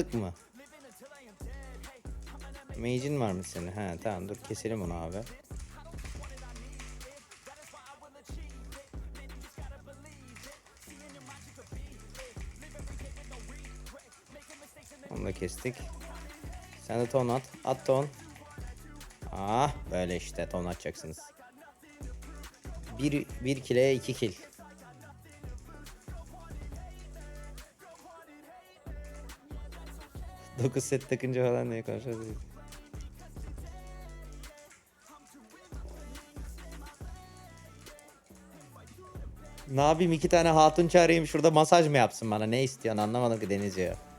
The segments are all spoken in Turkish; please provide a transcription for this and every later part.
yaptık mı? Mage'in var mı senin? He tamam dur keselim onu abi. Onu da kestik. Sen de ton at. At ton. Ah böyle işte ton atacaksınız. Bir, bir kile iki kill. Dokuz set takınca falan diye konuşuyoruz. Ne yapayım iki tane hatun çağırayım şurada masaj mı yapsın bana ne istiyorsun anlamadım ki Deniz ya.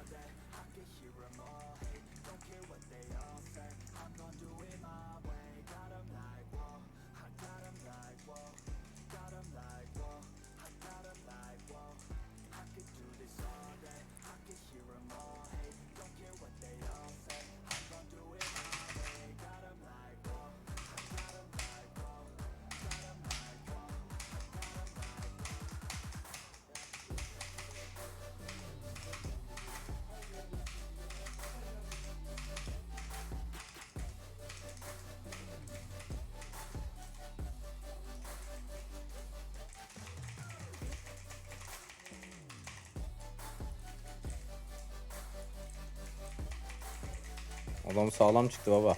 Adam sağlam çıktı baba.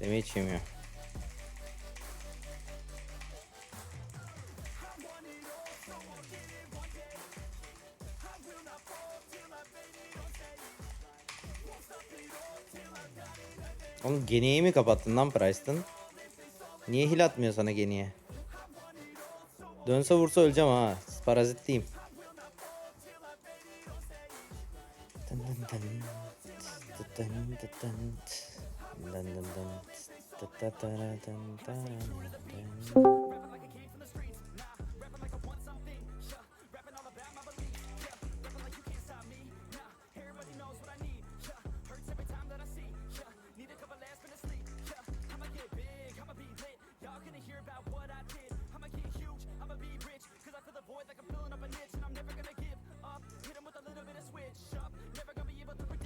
Deme hiç yemiyor. Oğlum geniyi mi kapattın lan Price'ton? Niye hil atmıyor sana geniye? Dönse vursa öleceğim ha. Parazitliyim. dun dun dun dun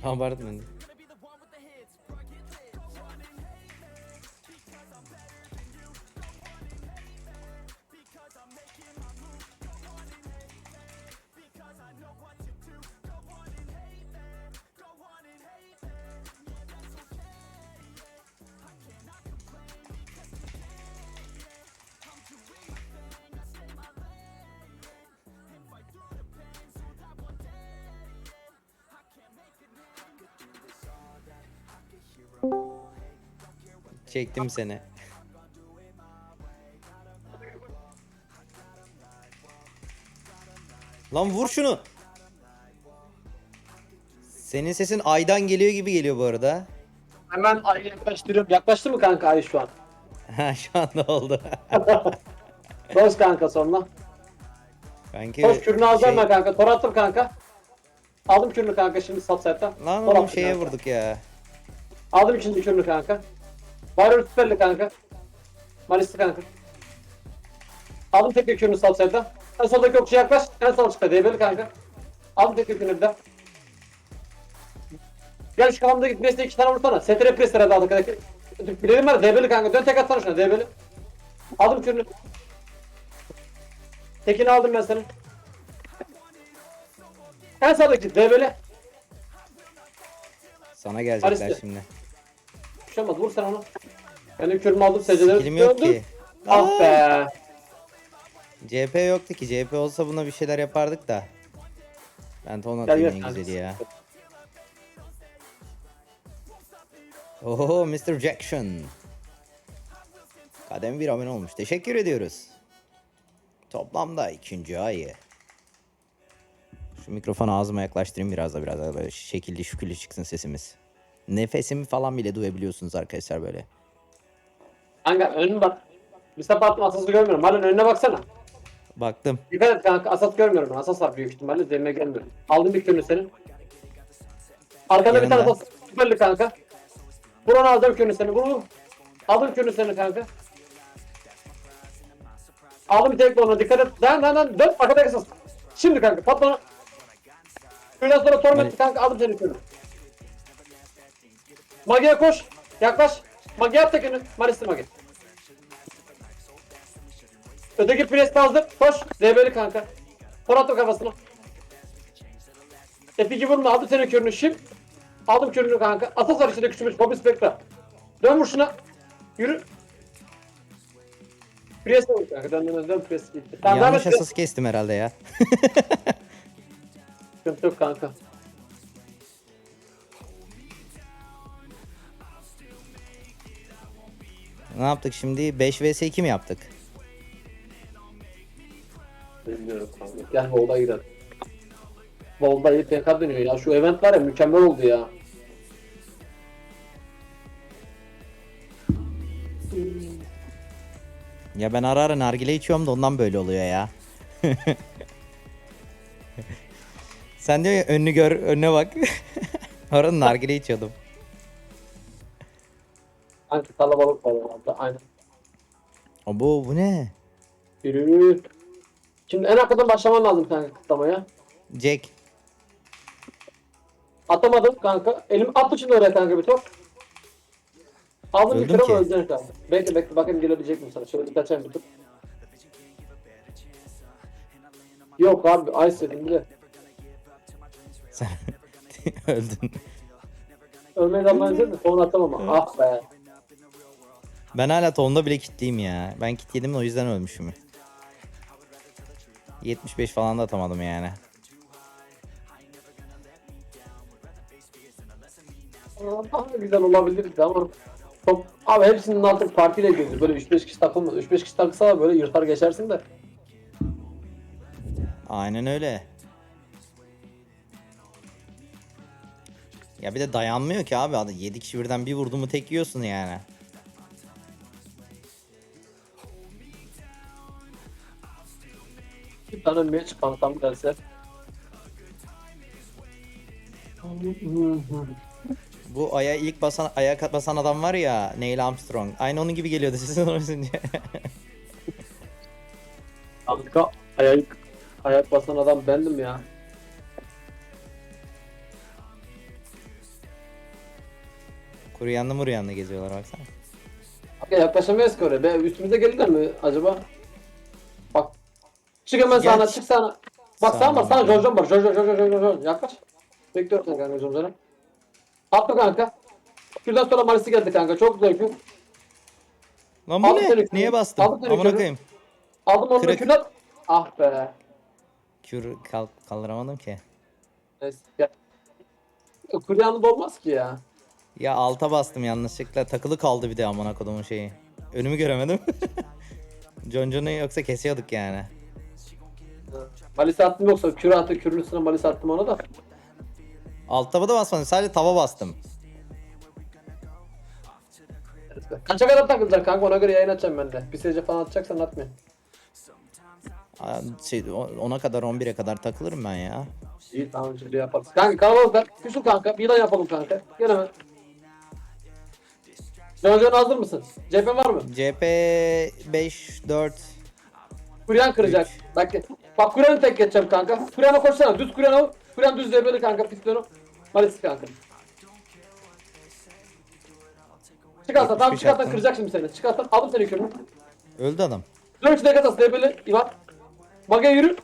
हाँ भारत मंदिर Çektim seni. Lan vur şunu. Senin sesin aydan geliyor gibi geliyor bu arada. Hemen ay yaklaştırıyorum. Yaklaştı mı kanka ay şu an? Ha şu anda oldu. Dost kanka sonra. Kanki Koş kürünü alacağım şey- ben kanka. Tor attım kanka. Aldım kürünü kanka şimdi zaten. Lan Tor oğlum şeye kanka. vurduk ya. Aldım ikinci kürünü kanka. Warrior süperli kanka. Malisti kanka. Aldım tek kürünü sat zaten. En soldaki okçu yaklaş. En sol çıktı debeli kanka. Aldım tek kürünü bir daha. Gel şu kafamda git. Mesle iki tane vursana. Setere pres herhalde arkadaki. Bilelim var debeli kanka. Dön tek atsana şuna debeli. Aldım kürünü. Tekini aldım ben senin. En sağdaki debeli. Sana gelecekler Aristi. şimdi. Bir şey olmaz vur sen onu. Ben de kürümü aldım seceleri Skillim yok ki. Ah be. CHP yoktu ki. CHP olsa buna bir şeyler yapardık da. Ben Gel, atayım gel en güzeli ya. Oho Mr. Jackson. Kadem bir abone olmuş. Teşekkür ediyoruz. Toplamda ikinci ayı. Şu mikrofonu ağzıma yaklaştırayım biraz da biraz da böyle şekilli şükürlü çıksın sesimiz. Nefesimi falan bile duyabiliyorsunuz arkadaşlar böyle. Kanka önüne bak. Sefer attım asası görmüyorum. Halen önüne baksana. Baktım. Dikkat et kanka asas görmüyorum ben. Asas var büyük ihtimalle. Demeye gelmiyor. Aldım bir kürünü senin. Arkanda bir tane asas süperli kanka. Vur onu aldım kürünü seni. Vur. Aldım kürünü seni kanka. Aldım bir tek onu dikkat et. Lan lan lan dön arkadaki asas. Şimdi kanka patla onu. Şuradan sonra torment kanka aldım seni kürünü. Magi'ye koş. Yaklaş. Magi at tekini. Malisli Magi. Öteki pres hazır. Koş. DB'li kanka. Tor attım kafasına. F2 vurma. Aldım senin kürünü. Şip. Aldım kürünü kanka. Asas var içinde küçülmüş. Bobby Spectra. Dön vur şuna. Yürü. Pres vur kanka. Dön dön dön. Pres gitti. Tamam Yanlış et. asası kestim herhalde ya. Sıkıntı yok kanka. Ne yaptık şimdi? 5 vs 2 mi yaptık? Bilmiyorum kanka. Gel Volda gidelim. Volda PK dönüyor ya. Şu event var ya mükemmel oldu ya. Ya ben ara ara nargile içiyorum da ondan böyle oluyor ya. Sen diyor ya önünü gör, önüne bak. Orada nargile içiyordum. Sanki kalabalık var orada. Aynen. Abo bu ne? Yürü. Şimdi en arkadan başlaman lazım kanka kıtlamaya. Jack. Atamadım kanka. Elim at şimdi oraya kanka bir top. Aldım bir Öldüm kere ki. ama öleceksin kanka. Bekle bekle bakayım gelebilecek mi sana. Şöyle bir kaçayım bir tur. Yok abi ice yedim bile. Sen öldün. Ölmeyi zaman izledin mi? Sonra atamam ama. Ah be. Ben hala tonda bile kitleyim ya. Ben kit yedim o yüzden ölmüşüm. 75 falan da atamadım yani. Daha güzel olabilirdi ama top abi hepsinin artık partiyle girdi. Böyle 3-5 kişi takılmaz. 3-5 kişi takılsa böyle yırtar geçersin de. Aynen öyle. Ya bir de dayanmıyor ki abi. 7 kişi birden bir vurdu mu tek yiyorsun yani. Tane meç kankam gelse. Bu aya ilk basan ayak basan adam var ya Neil Armstrong. Aynı onun gibi geliyordu sizin orasınca. Kanka ayak ayak basan adam bendim ya. Kuru yanlı muru yanlı geziyorlar baksana. Kanka yaklaşamayız ki oraya. Be, üstümüze gelirler mi acaba? Bak. Çık hemen sağına çık sağına. Bak Sağına. sağına sağına Jorjon var. Jorjon Jorjon Jorjon Jorjon. Yaklaş. Bekliyorum kanka kanka Jorjon'u. Atla kanka. Şuradan sonra Marisi geldi kanka. Çok güzel hüküm. Lan bu Aldım ne? Niye bastım? Aldım seni Amına koyayım. Aldım onu Kırık. Ah be. Kür kal kaldıramadım ki. Neyse gel. Kuryanlı olmaz ki ya. Ya alta bastım yanlışlıkla. Takılı kaldı bir de amına kodumun şeyi. Önümü göremedim. John John'u yoksa kesiyorduk yani. Malisi attım yoksa kürü attı kürün üstüne malisi attım ona da. Alt taba da basmadım. Sadece tava bastım. Kaça kadar takılacak kanka ona göre yayın açacağım ben de. Bir seyirci falan atacaksan atmayın. Aa, Şey, o- ona kadar 11'e kadar takılırım ben ya. İyi tamam şimdi yaparız. Kanka kalabalıklar. Küsül kanka. Bir daha yapalım kanka. Gel hemen. Can hazır mısın? Cephen var mı? CP 5 4 Kuryan kıracak. Bak bak Kuryan'ı tek geçeceğim kanka. Kuryan'a koşsana. Düz Kuryan'a vur. Kuryan düz debeli kanka. Pistonu. Malisi kanka. Çık altan. Tamam çık attım. kıracak şimdi seni. Çık altan. Aldım seni kürünü. öldü adam. Dön şu dekatası debeli. İvan. Mage yürü.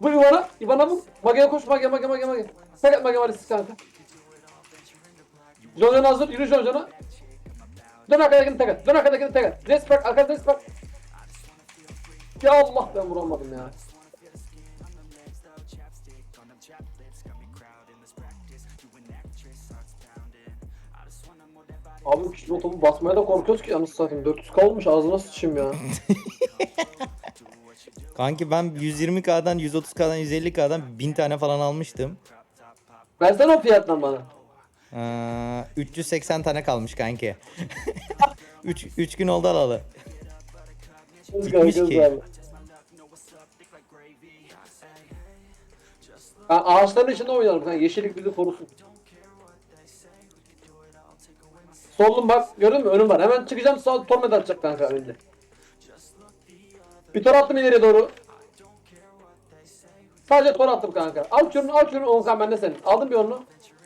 Bu İvan'a. İvan'a vur. Mage'ye koş. Mage Mage Mage Mage. Sakat Mage Malisi kanka. Jonjon hazır. Yürü Jonjon'a. Dön arkadakini tek at. Dön arkadakini tek at. Rest bırak. Arkada. Ya Allah ben vuramadım ya. Abi kişi topu basmaya da korkuyoruz ki anasını satayım. 400 kalmış ağzına sıçayım ya. Kanki ben 120k'dan 130k'dan 150k'dan 1000 tane falan almıştım. Versene o fiyattan bana. Ee, 380 tane kalmış kanki. 3 3 gün oldu alalı. Gitmiş ki. Ben ağaçların içinde oynarım kanka. Yeşillik bizi korusun. Sollum bak. Gördün mü? Önüm var. Hemen çıkacağım. Sağ torment atacak kanka önce. Bir tor attım ileriye doğru. Sadece tor attım kanka. Al kürünü al kürünü Onkan bende senin. Aldım bir onu.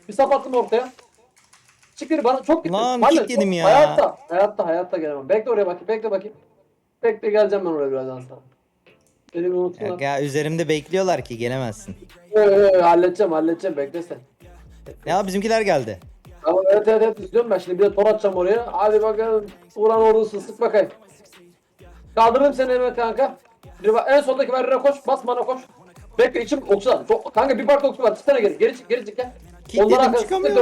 Bir sap attım ortaya. Çık bir bana çok gittim. Lan, Halil, git dedim ya. Hayatta. Hayatta hayatta gelemem. Bekle oraya bakayım. Bekle bakayım. Bekle geleceğim ben oraya birazdan sana. Beni bir unutsunlar. Ya, ya üzerimde bekliyorlar ki gelemezsin. Ee, halledeceğim halledeceğim bekle sen. Ya bizimkiler geldi. Evet evet evet izliyorum ben şimdi bir de tor atacağım oraya. Hadi bakalım. Ulan ordusu sık bakayım. Kaldırdım seni elime kanka. Bir bak, en soldaki verire koş. Bas bana koş. Bekle içim oksa. Kanka bir parça oksu var. Çıksana geri. Geri çık geri çık gel. Onlara çıkamıyorum.